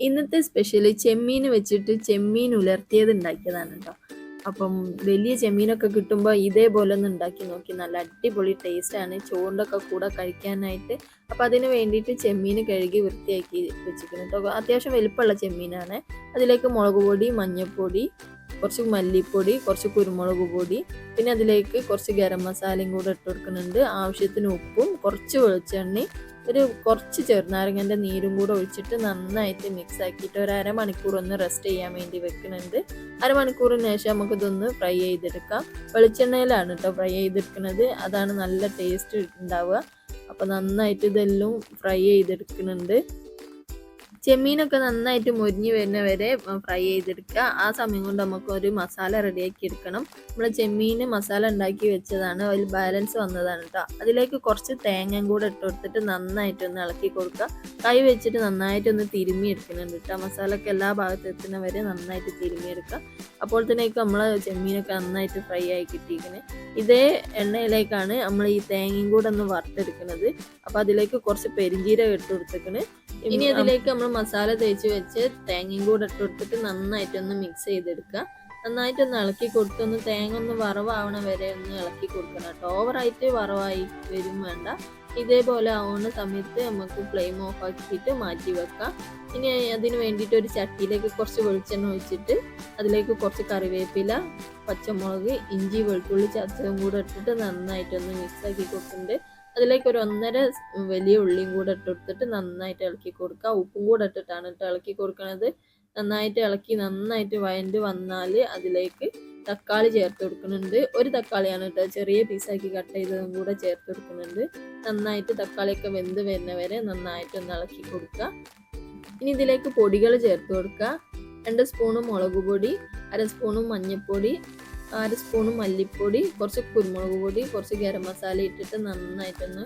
ഇന്നത്തെ സ്പെഷ്യൽ ചെമ്മീൻ വെച്ചിട്ട് ചെമ്മീൻ ഉലർത്തിയത് ഉണ്ടാക്കിയതാണ് കേട്ടോ അപ്പം വലിയ ചെമ്മീനൊക്കെ കിട്ടുമ്പോൾ ഇതേപോലെ ഒന്ന് ഉണ്ടാക്കി നോക്കി നല്ല അടിപൊളി ടേസ്റ്റാണ് ചോറിന്റെ കൂടെ കഴിക്കാനായിട്ട് അപ്പോൾ അതിന് വേണ്ടിയിട്ട് ചെമ്മീൻ കഴുകി വൃത്തിയാക്കി വെച്ചിരിക്കുന്നു കേട്ടോ അത്യാവശ്യം വലുപ്പമുള്ള ചെമ്മീനാണ്. അതിലേക്ക് മുളക് പൊടി മഞ്ഞൾപ്പൊടി കുറച്ച് മല്ലിപ്പൊടി കുറച്ച് കുരുമുളക് പൊടി പിന്നെ അതിലേക്ക് കുറച്ച് ഗരം മസാലയും കൂടെ ഇട്ട് കൊടുക്കുന്നുണ്ട്. ആവശ്യത്തിന് ഉപ്പും കുറച്ച് വെളിച്ചെണ്ണയും ഒരു കുറച്ച് ചെറുനാരങ്ങന്റെ നീരും കൂടെ ഒഴിച്ചിട്ട് നന്നായിട്ട് മിക്സ് ആക്കിയിട്ട് ഒരു അരമണിക്കൂർ ഒന്ന് റെസ്റ്റ് ചെയ്യാൻ വേണ്ടി വെക്കുന്നുണ്ട്. അരമണിക്കൂറിന് ശേഷം നമുക്ക് ഇതൊന്ന് ഫ്രൈ ചെയ്തെടുക്കാം. വെളിച്ചെണ്ണയിലാണ് കേട്ടോ ഫ്രൈ ചെയ്തെടുക്കുന്നത്. അതാണ് നല്ല ടേസ്റ്റ് ഉണ്ടാവുക. അപ്പോൾ നന്നായിട്ട് ഇതെല്ലാം ഫ്രൈ ചെയ്തെടുക്കുന്നുണ്ട്. ചെമ്മീനൊക്കെ നന്നായിട്ട് മുരിഞ്ഞ് വരുന്ന വരെ ഫ്രൈ ചെയ്തെടുക്കുക. ആ സമയം കൊണ്ട് നമുക്ക് ഒരു മസാല റെഡിയാക്കി എടുക്കണം. നമ്മൾ ചെമ്മീൻ മസാല ഉണ്ടാക്കി വെച്ചതാണ്. അതിൽ ബാലൻസ് വന്നതാണ് കേട്ടോ അതിലേക്ക് കുറച്ച് തേങ്ങയും കൂടെ ഇട്ട് കൊടുത്തിട്ട് നന്നായിട്ട് ഒന്ന് ഇളക്കി കൊടുക്കുക. കൈ വെച്ചിട്ട് നന്നായിട്ടൊന്ന് തിരുമ്മി എടുക്കുന്നുണ്ട് കേട്ടോ മസാലയൊക്കെ എല്ലാ ഭാഗത്ത് എത്തുന്ന വരെ നന്നായിട്ട് തിരുമ്മി എടുക്കുക അപ്പോൾ തന്നെയൊക്കെ നമ്മൾ ചെമ്മീനൊക്കെ നന്നായിട്ട് ഫ്രൈ ആയി കിട്ടിയിരിക്കുന്നത് ഇതേ എണ്ണയിലേക്കാണ് നമ്മൾ ഈ തേങ്ങയും കൂടെ ഒന്ന് വറുത്തെടുക്കുന്നത് അപ്പോൾ അതിലേക്ക് കുറച്ച് പെരിഞ്ചീരകം ഇട്ട് കൊടുത്തേക്കണ്. ഇനി അതിലേക്ക് നമ്മൾ മസാല തേച്ച് വെച്ച് തേങ്ങയും കൂടെ ഇട്ട് കൊടുത്തിട്ട് നന്നായിട്ടൊന്ന് മിക്സ് ചെയ്തെടുക്കുക. നന്നായിട്ടൊന്ന് ഇളക്കി കൊടുത്ത് ഒന്ന് തേങ്ങ ഒന്ന് വറവാവണ വരെ ഒന്ന് ഇളക്കി കൊടുക്കണം കേട്ടോ. ഓവറായിട്ട് വറവായി വരും വേണ്ട. ഇതേപോലെ ആവുന്ന സമയത്ത് നമുക്ക് ഫ്ലെയിം ഓഫ് ആക്കിയിട്ട് മാറ്റി വെക്കാം. ഇനി അതിന് വേണ്ടിയിട്ട് ഒരു ചട്ടിയിലേക്ക് കുറച്ച് വെളിച്ചെണ്ണ ഒഴിച്ചിട്ട് അതിലേക്ക് കുറച്ച് കറിവേപ്പില പച്ചമുളക് ഇഞ്ചി വെളുത്തുള്ളി ചതച്ചതും കൂടെ ഇട്ടിട്ട് നന്നായിട്ടൊന്ന് മിക്സ് ആക്കി കൊടുക്കുന്നുണ്ട് അതിലേക്ക് ഒരു ഒന്നര വലിയ ഉള്ളിയും കൂടെ ഇട്ട് കൊടുത്തിട്ട് നന്നായിട്ട് ഇളക്കി കൊടുക്കുക. ഉപ്പും കൂടെ ഇട്ടിട്ടാണ് ഇട്ട് ഇളക്കി കൊടുക്കുന്നത് നന്നായിട്ട് ഇളക്കി നന്നായിട്ട് വയണ്ട് വന്നാൽ അതിലേക്ക് തക്കാളി ചേർത്ത് കൊടുക്കുന്നുണ്ട്. ഒരു തക്കാളിയാണ് കേട്ടോ ചെറിയ പീസാക്കി കട്ട് ചെയ്തതും കൂടെ ചേർത്ത് കൊടുക്കുന്നുണ്ട്. നന്നായിട്ട് തക്കാളിയൊക്കെ വെന്ത് വരുന്ന വരെ നന്നായിട്ട് ഒന്ന് ഇളക്കി കൊടുക്കുക. ഇനി ഇതിലേക്ക് പൊടികൾ ചേർത്ത് കൊടുക്കുക. രണ്ട് സ്പൂണും മുളക് പൊടി അര സ്പൂണും മഞ്ഞൾപ്പൊടി അര സ്പൂണ് മല്ലിപ്പൊടി കുറച്ച് കുരുമുളക് പൊടി കുറച്ച് ഗരം മസാല ഇട്ടിട്ട് നന്നായിട്ടൊന്ന്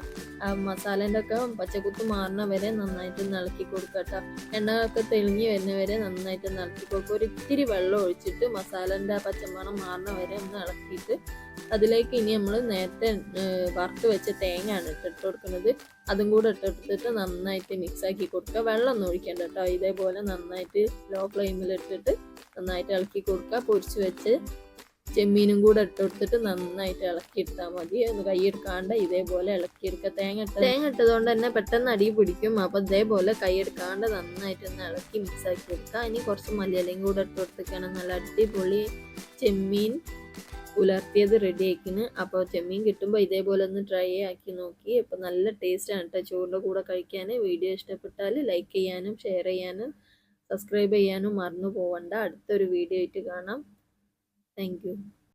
മസാലേന്റെ ഒക്കെ പച്ചക്കുത്ത് മാറുന്ന വരെ നന്നായിട്ട് ഇളക്കി കൊടുക്കുക കേട്ടോ. എണ്ണ ഒക്കെ തെളിഞ്ഞു വരുന്ന വരെ നന്നായിട്ട് ഇളക്കി കൊടുക്കുക. ഒരു ഇത്തിരി വെള്ളം ഒഴിച്ചിട്ട് മസാലേന്റെ പച്ചമണം മാറുന്ന വരെ ഒന്ന് ഇളക്കിയിട്ട് അതിലേക്ക് ഇനി നമ്മൾ നേരത്തെ വറുത്ത് വെച്ച തേങ്ങയാണ് ഇട്ടിട്ട് കൊടുക്കുന്നത്. അതും കൂടെ ഇട്ടെടുത്തിട്ട് നന്നായിട്ട് മിക്സ് ആക്കി കൊടുക്കുക. വെള്ളം ഒന്നും ഒഴിക്കേണ്ട കേട്ടോ. ഇതേപോലെ നന്നായിട്ട് ലോ ഫ്ലെയിമിൽ ഇട്ടിട്ട് നന്നായിട്ട് ഇളക്കി കൊടുക്കുക. പൊരിച്ച് വെച്ച് ചെമ്മീനും കൂടെ ഇട്ട് കൊടുത്തിട്ട് നന്നായിട്ട് ഇളക്കിയെടുത്താൽ മതി. ഒന്ന് കൈയെടുക്കാണ്ട് ഇതേപോലെ ഇളക്കി ഇളക്കിയെടുക്കുക തേങ്ങ ഇട്ട തേങ്ങ ഇട്ടതുകൊണ്ട് തന്നെ പെട്ടെന്ന് അടി പിടിക്കും. അപ്പോൾ ഇതേപോലെ കൈയെടുക്കാണ്ട് നന്നായിട്ട് ഒന്ന് ഇളക്കി മിക്സ് ആക്കി എടുക്കുക ഇനി കുറച്ച് മല്ലിയിലയും കൂടെ ഇട്ട് കൊടുത്തിക്കണം നല്ല അടിപൊളി ചെമ്മീൻ ഉലർത്തിയത് റെഡി ആക്കിന് അപ്പോൾ ചെമ്മീൻ കിട്ടുമ്പോൾ ഇതേപോലെ ഒന്ന് ട്രൈ ആക്കി നോക്കി. അപ്പോൾ നല്ല ടേസ്റ്റാണ് കേട്ടോ ചോറിന്റെ കൂടെ കഴിക്കാൻ. വീഡിയോ ഇഷ്ടപ്പെട്ടാൽ ലൈക്ക് ചെയ്യാനും ഷെയർ ചെയ്യാനും സബ്സ്ക്രൈബ് ചെയ്യാനും മറന്നു പോവണ്ട. അടുത്തൊരു വീഡിയോ ആയിട്ട് കാണാം. Thank you.